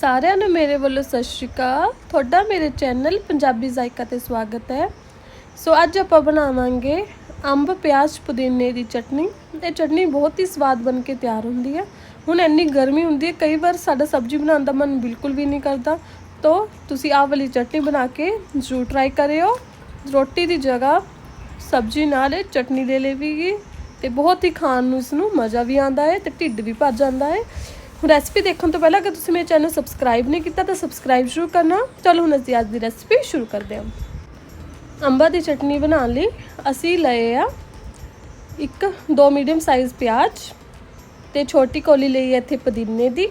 ਸਾਰਿਆਂ ਨੂੰ ਮੇਰੇ ਵੱਲੋਂ ਸਤਿ ਸ਼੍ਰੀ ਅਕਾਲ। ਤੁਹਾਡਾ ਮੇਰੇ ਚੈਨਲ ਪੰਜਾਬੀ ਜ਼ਾਇਕਾ ਤੇ ਸਵਾਗਤ ਹੈ। ਸੋ ਅੱਜ ਆਪਾਂ ਬਣਾਵਾਂਗੇ ਅੰਬ ਪਿਆਜ਼ ਪੁਦੀਨੇ ਦੀ ਚਟਨੀ। ਇਹ ਚਟਨੀ ਬਹੁਤ ਹੀ ਸਵਾਦ ਬਣ ਕੇ ਤਿਆਰ ਹੁੰਦੀ ਹੈ। ਹੁਣ ਇੰਨੀ ਗਰਮੀ ਹੁੰਦੀ ਹੈ, ਕਈ ਵਾਰ ਸਾਡਾ ਸਬਜ਼ੀ ਬਣਾਉਣ ਦਾ ਮਨ ਬਿਲਕੁਲ ਵੀ ਨਹੀਂ ਕਰਦਾ। ਤੋ ਤੁਸੀਂ ਆਹ ਵਾਲੀ ਚਟਨੀ ਬਣਾ ਕੇ ਜ਼ਰੂਰ ਟਰਾਈ ਕਰਿਓ। ਰੋਟੀ ਦੀ ਜਗ੍ਹਾ ਸਬਜ਼ੀ ਨਾਲ ਇਹ ਚਟਨੀ ਲੈ ਲੇਵੀਗੀ ਤੇ ਬਹੁਤ ਹੀ ਖਾਣ ਨੂੰ ਇਸ ਨੂੰ ਮਜ਼ਾ ਵੀ ਆਉਂਦਾ ਹੈ ਤੇ ਢਿੱਡ ਵੀ ਭਰ ਜਾਂਦਾ ਹੈ। ਹੁਣ ਰੈਸਪੀ ਦੇਖਣ ਤੋਂ ਪਹਿਲਾਂ ਅਗਰ ਤੁਸੀਂ ਮੇਰੇ ਚੈਨਲ ਸਬਸਕ੍ਰਾਈਬ ਨਹੀਂ ਕੀਤਾ ਤਾਂ ਸਬਸਕ੍ਰਾਈਬ ਜ਼ਰੂਰ ਕਰਨਾ। ਚਲੋ ਹੁਣ ਅਸੀਂ ਅੱਜ ਦੀ ਰੈਸਪੀ ਸ਼ੁਰੂ ਕਰਦੇ ਹਾਂ। ਅੰਬਾ ਦੀ ਚਟਨੀ ਬਣਾਉਣ ਲਈ ਅਸੀਂ ਲਏ ਆ ਇੱਕ ਦੋ ਮੀਡੀਅਮ ਸਾਈਜ਼ ਪਿਆਜ਼ ਤੇ ਛੋਟੀ ਕੋਲੀ ਲਈ ਹੈ ਇੱਥੇ ਪੁਦੀਨੇ ਦੀ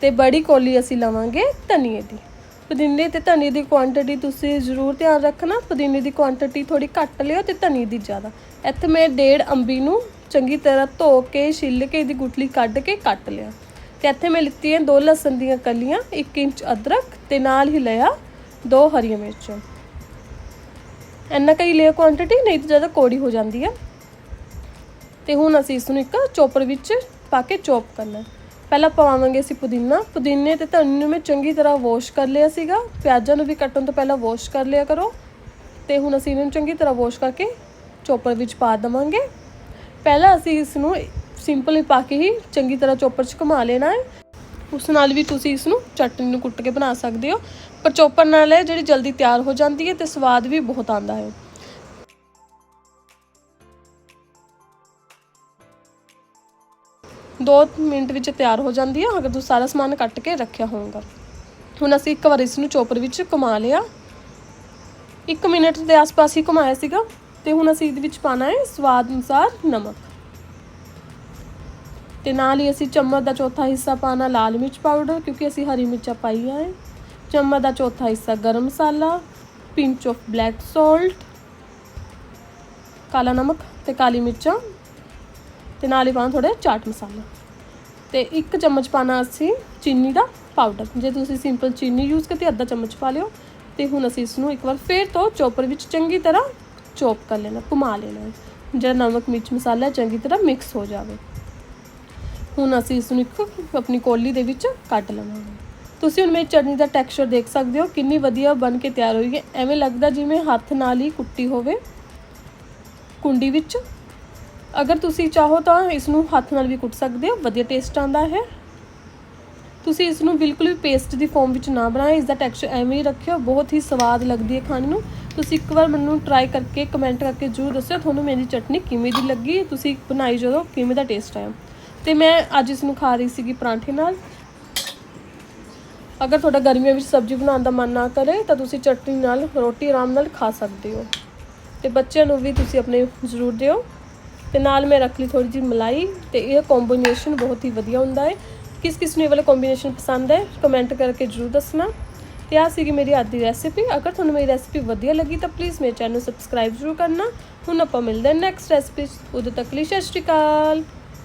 ਤੇ ਬੜੀ ਕੋਲੀ ਅਸੀਂ ਲਵਾਂਗੇ ਧਨੀਏ ਦੀ। ਪੁਦੀਨੇ ਤੇ ਧਨੀਏ ਦੀ ਕੁਆਂਟੀਟੀ ਤੁਸੀਂ ਜ਼ਰੂਰ ਧਿਆਨ ਰੱਖਣਾ, ਪੁਦੀਨੇ ਦੀ ਕੁਆਂਟੀਟੀ ਥੋੜੀ ਘੱਟ ਲਿਓ ਤੇ ਧਨੀਏ ਦੀ ਜ਼ਿਆਦਾ। ਇੱਥੇ ਮੈਂ ਡੇਢ ਅੰਬੀ ਨੂੰ ਚੰਗੀ ਤਰ੍ਹਾਂ ਧੋ ਕੇ, ਛਿੱਲ ਕੇ, ਇਹਦੀ ਗੁਟਲੀ ਕੱਢ ਕੇ ਕੱਟ ਲਿਆ। ਤੇ ਇੱਥੇ ਮੈਂ ਲਿੱਤੀ ਹੈ ਦੋ ਲਸਣ ਦੀਆਂ ਕਲੀਆਂ 1 ਇੰਚ ਅਦਰਕ ਤੇ ਨਾਲ ਹੀ ਲਿਆ ਦੋ ਹਰੀਆਂ ਮਿਰਚਾਂ। ਇੰਨਾ ਕਈ ਲਿਆ ਕੁਆਂਟੀਟੀ ਨਹੀਂ ਤਾਂ ਜ਼ਿਆਦਾ ਕੋੜੀ ਹੋ ਜਾਂਦੀ ਹੈ ਤੇ ਹੁਣ ਅਸੀਂ ਇਸ ਨੂੰ ਇੱਕ ਚੋਪਰ ਵਿੱਚ ਪਾ ਕੇ ਚੋਪ ਕਰਨਾ। ਪਹਿਲਾਂ ਪਾਵਾਂਗੇ ਅਸੀਂ ਪੁਦੀਨਾ। ਪੁਦੀਨੇ ਤੇ ਧਨੀਏ ਨੂੰ ਮੈਂ ਚੰਗੀ ਤਰ੍ਹਾਂ ਵਾਸ਼ ਕਰ ਲਿਆ ਸੀਗਾ। ਪਿਆਜ਼ਾਂ ਨੂੰ ਵੀ ਕੱਟਣ ਤੋਂ ਪਹਿਲਾਂ ਵਾਸ਼ ਕਰ ਲਿਆ ਕਰੋ। ਤੇ ਹੁਣ ਅਸੀਂ ਇਹਨਾਂ ਨੂੰ ਚੰਗੀ ਤਰ੍ਹਾਂ ਵਾਸ਼ ਕਰਕੇ ਚੋਪਰ ਵਿੱਚ ਪਾ ਦਵਾਂਗੇ। ਪਹਿਲਾਂ ਅਸੀਂ ਇਸ ਨੂੰ ਸਿੰਪਲ ਹੀ ਪਾ ਕੇ ਹੀ ਚੰਗੀ ਤਰ੍ਹਾਂ ਚੋਪਰ 'ਚ ਘੁਮਾ ਲੈਣਾ ਹੈ। ਉਸ ਨਾਲ ਵੀ ਤੁਸੀਂ ਇਸ ਨੂੰ ਚਟਨੀ ਨੂੰ ਕੁੱਟ ਕੇ ਬਣਾ ਸਕਦੇ ਹੋ। ਪਰ ਚੋਪਰ ਨਾਲ ਹੈ ਜਿਹੜੀ ਜਲਦੀ ਤਿਆਰ ਹੋ ਜਾਂਦੀ ਹੈ ਤੇ ਸਵਾਦ ਵੀ ਬਹੁਤ ਆਉਂਦਾ ਹੈ। ਦੋ ਮਿੰਟ ਵਿੱਚ ਤਿਆਰ ਹੋ ਜਾਂਦੀ ਹੈ। ਅਗਰ ਤੁਸੀਂ ਸਾਰਾ ਸਮਾਨ ਕੱਟ ਕੇ ਰੱਖਿਆ ਹੋਊਗਾ। ਹੁਣ ਅਸੀਂ ਇੱਕ ਵਾਰ ਇਸ ਨੂੰ ਚੋਪਰ ਵਿੱਚ ਘੁਮਾ ਲਿਆ। 1 ਮਿੰਟ ਦੇ ਆਸ-ਪਾਸ ਹੀ ਘੁਮਾਇਆ ਸੀਗਾ ਤੇ ਹੁਣ ਅਸੀਂ ਇਹਦੇ ਵਿੱਚ ਪਾਣਾ ਹੈ ਸਵਾਦ ਅਨੁਸਾਰ ਨਮਕ। ਤੇ ਨਾਲ ਹੀ ਅਸੀਂ ਚਮਚ ਦਾ ਚੌਥਾ ਹਿੱਸਾ ਪਾਣਾ ਲਾਲ ਮਿਰਚ ਪਾਊਡਰ, ਕਿਉਂਕਿ ਅਸੀਂ ਹਰੀ ਮਿਰਚਾਂ ਪਾਈਆਂ ਹੈ ਚਮਚ ਦਾ ਚੌਥਾ ਹਿੱਸਾ ਗਰਮ ਮਸਾਲਾ, ਪਿੰਚ ਆਫ ਬਲੈਕ ਸਾਲਟ, ਕਾਲਾ ਨਮਕ ਤੇ ਕਾਲੀ ਮਿਰਚਾਂ ਤੇ ਨਾਲ ਹੀ ਪਾਣਾ ਥੋੜਾ ਚਾਟ ਮਸਾਲਾ। ਤੇ ਇੱਕ ਚਮਚ ਪਾਣਾ ਅਸੀਂ ਚੀਨੀ ਦਾ ਪਾਊਡਰ। ਜੇ ਤੁਸੀਂ ਸਿੰਪਲ ਚੀਨੀ ਯੂਜ਼ ਕਰਤੀ ਅੱਧਾ ਚਮਚ ਪਾ ਲਿਓ। ਤੇ ਹੁਣ ਅਸੀਂ ਇਸ ਨੂੰ ਇੱਕ ਵਾਰ ਫੇਰ ਤੋਂ ਚੋਪਰ ਵਿੱਚ ਚੰਗੀ ਤਰ੍ਹਾਂ ਚੋਪ ਕਰ ਲੈਣਾ, ਘੁਮਾ ਲੈਣਾ। ਹੈ। ਜਿਹੜਾ ਨਮਕ ਮਿਰਚ ਮਸਾਲਾ ਚੰਗੀ ਤਰ੍ਹਾਂ ਮਿਕਸ ਹੋ ਜਾਵੇ। ਹੁਣ ਅਸੀਂ ਇਸ ਨੂੰ ਇੱਕ ਆਪਣੀ ਕੋਲੀ ਦੇ ਵਿੱਚ ਕੱਟ ਲਵਾਂਗੇ। ਤੁਸੀਂ ਹੁਣ ਮੇਰੀ ਚਟਨੀ ਦਾ ਟੈਕਸਚਰ ਦੇਖ ਸਕਦੇ ਹੋ, ਕਿੰਨੀ ਵਧੀਆ ਬਣ ਕੇ ਤਿਆਰ ਹੋਈ ਹੈ। ਐਵੇਂ ਲੱਗਦਾ ਜਿਵੇਂ ਹੱਥ ਨਾਲ ਹੀ ਕੁੱਟੀ ਹੋਵੇ। ਕੁੰਡੀ ਵਿੱਚ। ਅਗਰ ਤੁਸੀਂ ਚਾਹੋ ਤਾਂ ਇਸ ਨੂੰ ਹੱਥ ਨਾਲ ਵੀ ਕੁੱਟ ਸਕਦੇ ਹੋ, ਵਧੀਆ ਟੇਸਟ ਆਉਂਦਾ ਹੈ। ਤੁਸੀਂ ਇਸ ਨੂੰ ਬਿਲਕੁਲ ਵੀ ਪੇਸਟ ਦੀ ਫਾਰਮ ਵਿੱਚ ਨਾ ਬਣਾਓ, ਇਸ ਦਾ ਟੈਕਸਚਰ ਐਵੇਂ ਹੀ ਰੱਖਿਓ, ਬਹੁਤ ਹੀ ਸਵਾਦ ਲੱਗਦੀ ਹੈ ਖਾਣ ਨੂੰ। ਤੁਸੀਂ ਇੱਕ ਵਾਰ ਮੈਨੂੰ ਟਰਾਈ ਕਰਕੇ ਕਮੈਂਟ ਕਰਕੇ ਜ਼ਰੂਰ ਦੱਸਿਓ, ਤੁਹਾਨੂੰ ਮੇਰੀ ਚਟਨੀ ਕਿਵੇਂ ਦੀ ਲੱਗੀ, ਤੁਸੀਂ ਬਣਾਈ ਜਦੋਂ, ਕਿਵੇਂ ਦਾ ਟੇਸਟ ਆਇਆ। ਤੇ ਮੈਂ ਅੱਜ ਇਸ ਨੂੰ ਖਾ ਰਹੀ ਸੀਗੀ ਪਰਾਂਠੇ ਨਾਲ। ਅਗਰ ਤੁਹਾਡਾ ਗਰਮੀਆਂ ਵਿੱਚ ਸਬਜ਼ੀ ਬਣਾਉਣ ਦਾ ਮਨ ਨਾ ਕਰੇ, ਤਾਂ ਤੁਸੀਂ ਚਟਨੀ ਨਾਲ, ਰੋਟੀ ਆਰਾਮ ਨਾਲ ਖਾ ਸਕਦੇ ਹੋ। ਤੇ ਬੱਚਿਆਂ ਨੂੰ ਵੀ ਤੁਸੀਂ ਆਪਣੇ ਜ਼ਰੂਰ ਦਿਓ। ਤੇ ਨਾਲ ਮੈਂ ਰੱਖ ਲਈ ਥੋੜੀ ਜਿਹੀ ਮਲਾਈ ਤੇ ਇਹ ਕੰਬੀਨੇਸ਼ਨ ਬਹੁਤ ਹੀ ਵਧੀਆ ਹੁੰਦਾ ਹੈ। ਕਿਸ ਕਿਸ ਨੂੰ ਇਹ ਵਾਲਾ ਕੰਬੀਨੇਸ਼ਨ ਪਸੰਦ ਹੈ ਕਮੈਂਟ ਕਰਕੇ ਜ਼ਰੂਰ ਦੱਸਣਾ। ਤੇ ਆ ਸੀਗੀ ਮੇਰੀ ਅੱਜ ਦੀ ਰੈਸਿਪੀ ਅਗਰ ਤੁਹਾਨੂੰ ਮੇਰੀ ਰੈਸਿਪੀ ਵਧੀਆ ਲੱਗੀ, ਤਾਂ ਪਲੀਜ਼ ਮੇਰੇ ਚੈਨਲ ਨੂੰ ਸਬਸਕ੍ਰਾਈਬ ਜ਼ਰੂਰ ਕਰਨਾ। ਹੁਣ ਆਪਾਂ ਮਿਲਦੇ ਹਾਂ ਨੈਕਸਟ ਰੈਸਿਪੀ ਉਦੋਂ ਤੱਕ ਲਈ ਸਤਿ ਸ਼੍ਰੀ ਅਕਾਲ।